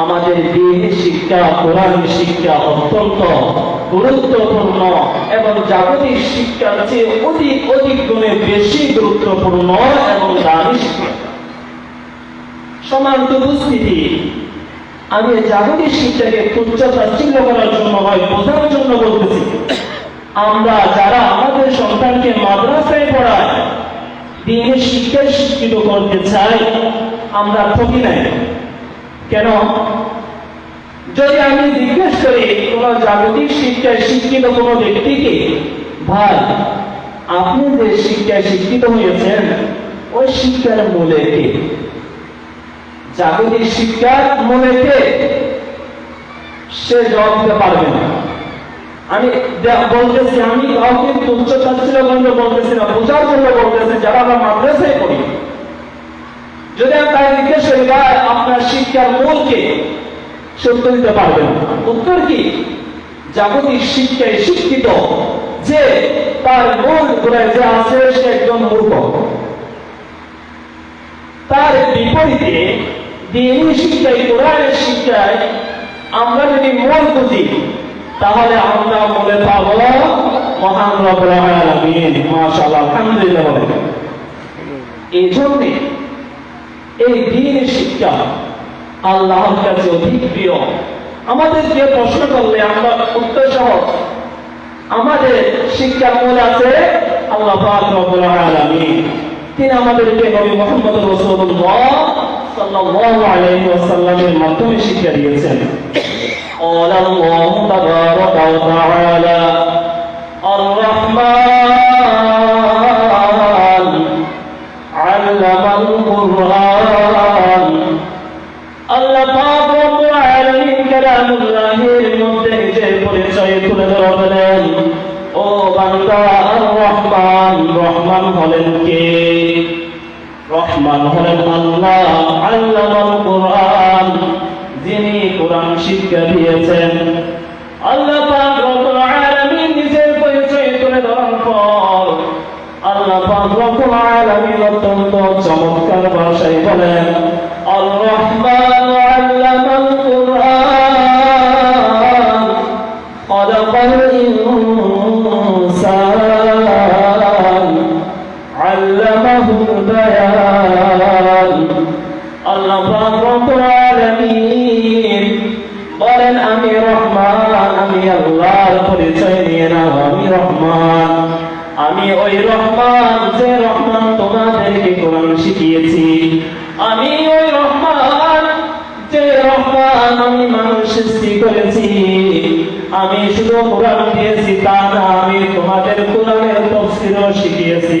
আমাদের দিন শিক্ষা, কোরআন শিক্ষা অত্যন্ত গুরুত্বপূর্ণ এবং জাগতিক শিক্ষার চেয়ে অধিক অধিক গুণে বেশি গুরুত্বপূর্ণ এবং দামি শিক্ষা। সমান উপস্থিতি। আমি জাগতিক শিক্ষাকে তুচ্ছ তাচ্ছিল্য করার জন্য নয় বোঝার জন্য বলতেছি। আমরা যারা আমাদের সন্তানকে মাদ্রাসায় পড়ায়, দিনের শিক্ষায় শিক্ষিত করতে চাই, আমরা ঠকি নাই। কেন? যদি আমি জিজ্ঞেস করি, কোন জাগতিক শিক্ষায় শিক্ষিত কোন ব্যক্তিকে ভাই, আপনি যে শিক্ষায় শিক্ষিত হয়েছেন, ওই শিক্ষার মূলে কে? জাগতিক শিক্ষার মূলে কে? সে জবাব দিতে পারবে না। আমি বলতেছি, আমি কাউকে তুচ্ছ তাচ্ছিল্য করে বলতেছি না বোঝার জন্য বলতেছি, যারা আমরা মাদ্রাসায় পড়ি। যদি আমি তাই জিজ্ঞেস করি, ভাই, আপনার শিক্ষার মূল কে? সে উত্তর দিতে পারবে না। উত্তর কি? জাগতিক শিক্ষায় শিক্ষিত যে তার মূল গোড়ায় যে আছে, সে একজন মূর্খ। তার বিপরীতে দিনী শিক্ষায়, কোরআনের শিক্ষায় আমরা যদি মূল বুঝি, তাহলে আমরা মনে পাবো, মহান রব্বুল আলামিন, মাশাআল্লাহ আলহামদুলিল্লাহ এই জন্যে এই দিন শিক্ষা আল্লাহর কাছে অধিক প্রিয় আমাদেরকে প্রশ্ন করলে আমরা উত্তর সহ আমাদের শিক্ষার মূল আছে আল্লাহ পাক রব্বুল আলামিন তিনি আমাদেরকে নবী মুহাম্মদ রাসূলুল্লাহ সাল্লাল্লাহু আলাইহি ওয়াসাল্লামের মাধ্যমে শিক্ষা দিয়েছেন قال الله تبارك وتعالى الرحمن হলেন কে রহমান হলেন আল্লাহ আল্লাহ কোরআন, যিনি কোরআন শিক্ষা দিয়েছেন। আল্লাহ পাক রব্বুল আলামিন নিজের পরিচয় তুলে ধরার পর আল্লাহ পাক রব্বুল আলামিন অত্যন্ত চমৎকার ভাষায় বলেন বলেন, আমি রহমান, আমি আল্লাহর পরিচয় নিয়ে নাও, আমি রহমান। আমি ওই রহমান, যে রহমান তোমাদেরকে কোরআন শিখিয়েছি। আমি ওই রহমান, যে রহমান আমি মানুষ সৃষ্টি করেছি। আমি শুধু কোরআন দিয়েছি, তা না, আমি তোমাদের কোরআনের তফসিরও শিখিয়েছি।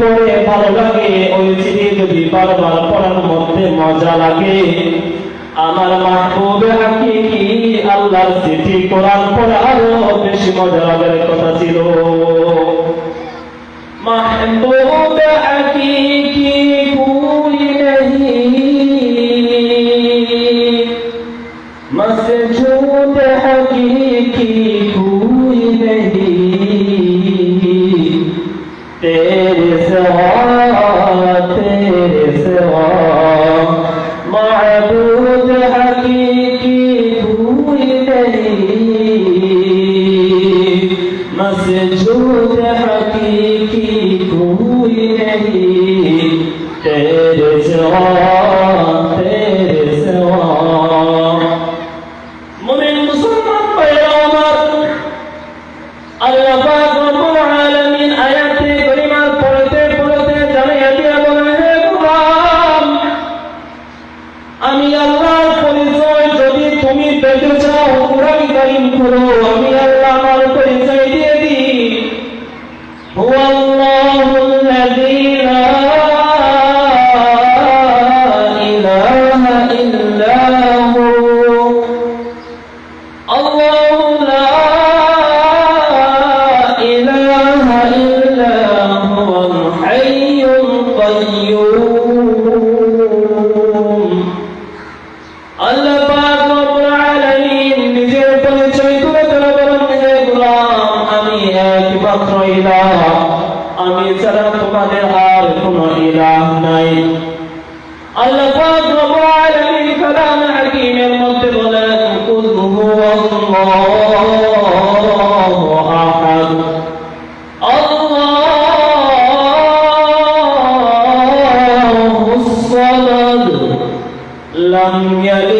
পড়ে ভালো লাগে, ওই চিঠি যদি বারবার পড়ার মধ্যে মজা লাগে। আমার মাহবুব হাকিকি আল্লাহর চিঠি আরও বেশি মজা লাগার কথা ছিল। মাহবুব مسجود حقیقی کوئی نہیں تیرے سوا تیرے سوا مومن مسلمان پیغمبر اللہ پاک رب العالمین آیات کریمہ পড়তে পড়তে জানিয়ে দিয়ে বলেন হে গোলাম আমি আল্লাহর পরিচয় যদি তুমি পেতে চাও কোরআন কারীম পড়ো মাত্র ইলাহ আমি ছাড়া তোমাদের আর কোন ইলাহ নাই আল্লাহ পাক রব العالمين كلام حكيم المنطق لا هو الله احد الله الصمد لم يلد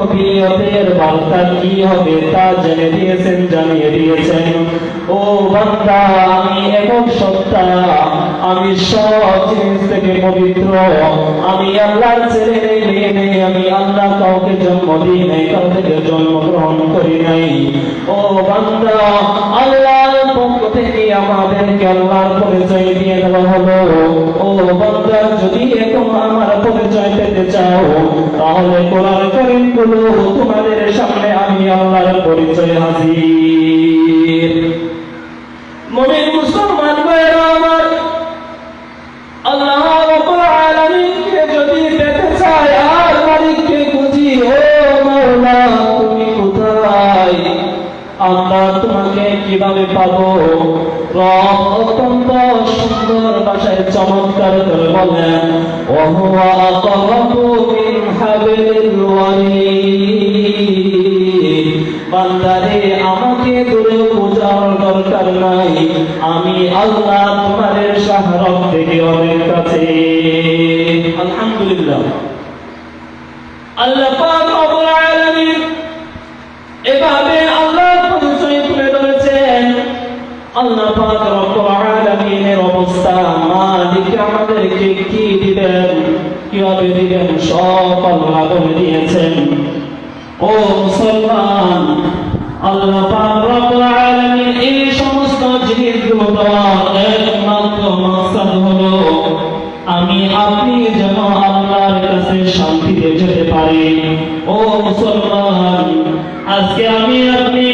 রূপবিয়তের বার্তা কি হবে তা জেনে দিয়েছেন, জানিয়ে দিয়েছেন। ও বান্দা, আমি একক সত্তা, আমি সব জিনিস থেকে পবিত্র। আমি আল্লাহর ছেলে নেই নেই, আমি আল্লাহ কাউকে জন্ম দিই নাই কাউ থেকে জন্মগ্রহণ করি নাই। ও বান্দা, আল্লাহর পক্ষ থেকে আমাদেরকে আল্লাহর পরিচয় দিয়ে দেওয়া হলো। ও বান্দা, যদি এখন আমার পরিচয় পেতে চাও, তাহলে কোরআন গুলো তোমাদের সামনে আমি আল্লাহর পরিচয় হাজির। মমিন মুসলমান আমার, আল্লাহ রাব্বুল আলামিনকে যদি পেতে চায় তোমাকে কীভাবে পাবো? রব অত্যন্ত সুন্দর ভাষায় চমৎকার করে বলেন ওহুয়া বলে দিয়েছেন। ও মুসলমান, আল্লাহ এই সমস্ত জিনিসগুলো আমি আপনি যেন আল্লাহর কাছে শান্তিতে যেতে পারি। ও মুসলমান, আজকে আমি আপনি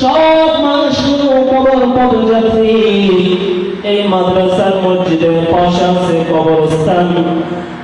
সব মানুষগুলো কবর পথ যাচ্ছি এই মাদ্রাসার মসজিদের পাশে আছে কবরস্থান।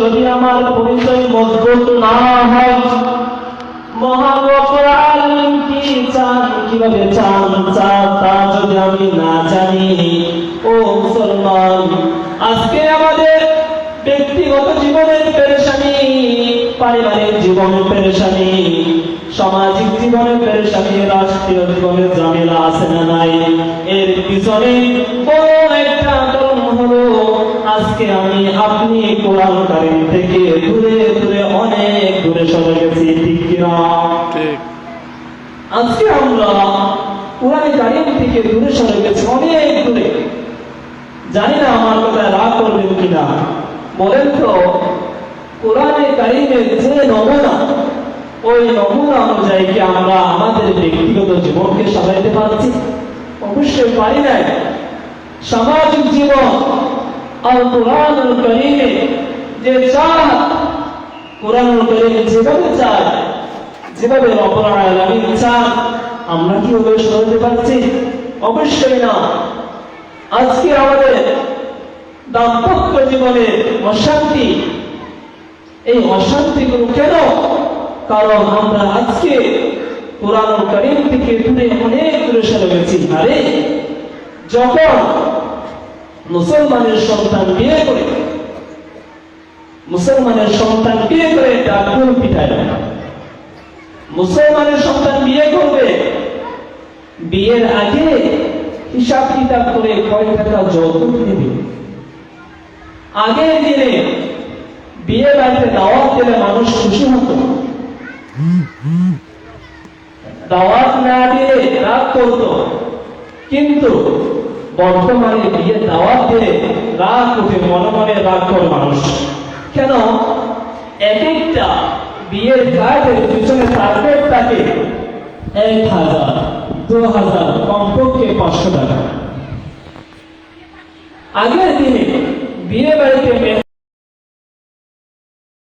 যদি আমার পরিচয় মজবুত না হয় কি চান, কীভাবে চান? চান তা যদি আমি না জানি, ও মুসলমান, আজকে আমাদের ব্যক্তিগত জীবনের পেরেশানি, পারিবারিক জীবনের পেরেশানি, সামাজিক জীবনের পেরেশানি, রাষ্ট্রীয় জীবনের ঝামেলা আছে না নাই? এর পিছনে বড় আজকে আমি আপনি কোরআন কারিম থেকে দূরে দূরে অনেক দূরে সরে গেছি ঠিক কিনা? ঠিক। আজকে আমরা কোরআন কারিম থেকে দূরে সরে গেছি অনেক দূরে। জানি না আমার কথা রাগ করবেন কিনা। বলেন তো কোরআনে কারিমের যে নমুনা ওই নমুনা অনুযায়ী কি আমরা আমাদের ব্যক্তিগত জীবনকে সাজাইতে পারছি? অবশ্যই পারি নাই। সামাজিক জীবন আর যে যেভাবে যেভাবে আমরা কি ওভাবে সরাতে পারছি? অবশ্যই না। আজকে আমাদের দাম্পত্য জীবনে অশান্তি। এই অশান্তি অশান্তিগুলো কেন? কারণ আমরা আজকে কোরআন করিম থেকে দূরে অনেক দূরে সরে গেছি। আরে, যখন মুসলমানের সন্তান বিয়ে করে মুসলমানের সন্তান বিয়ে করে তার পিঠায় মুসলমানের সন্তান বিয়ে করবে বিয়ের আগে হিসাব কিতাব করে কয় টাকা যৌতুক দিবে আগের দিনে বিয়ে বাড়িতে দাওয়াত দিলে মানুষ খুশি হতো দাওয়াত না দিলে রাগ করতো কিন্তু বর্তমানে বিয়ে দাওয়াত দিলে রাগ উঠে মনে মনে রাগ করে মানুষ। কেন? এক একটা বিয়ের কার্ডের পিছনে টার্গেট থাকে এক হাজার, দু হাজার, কমপক্ষে পাঁচশো টাকা। আগের দিনে বিয়ে বাড়িতে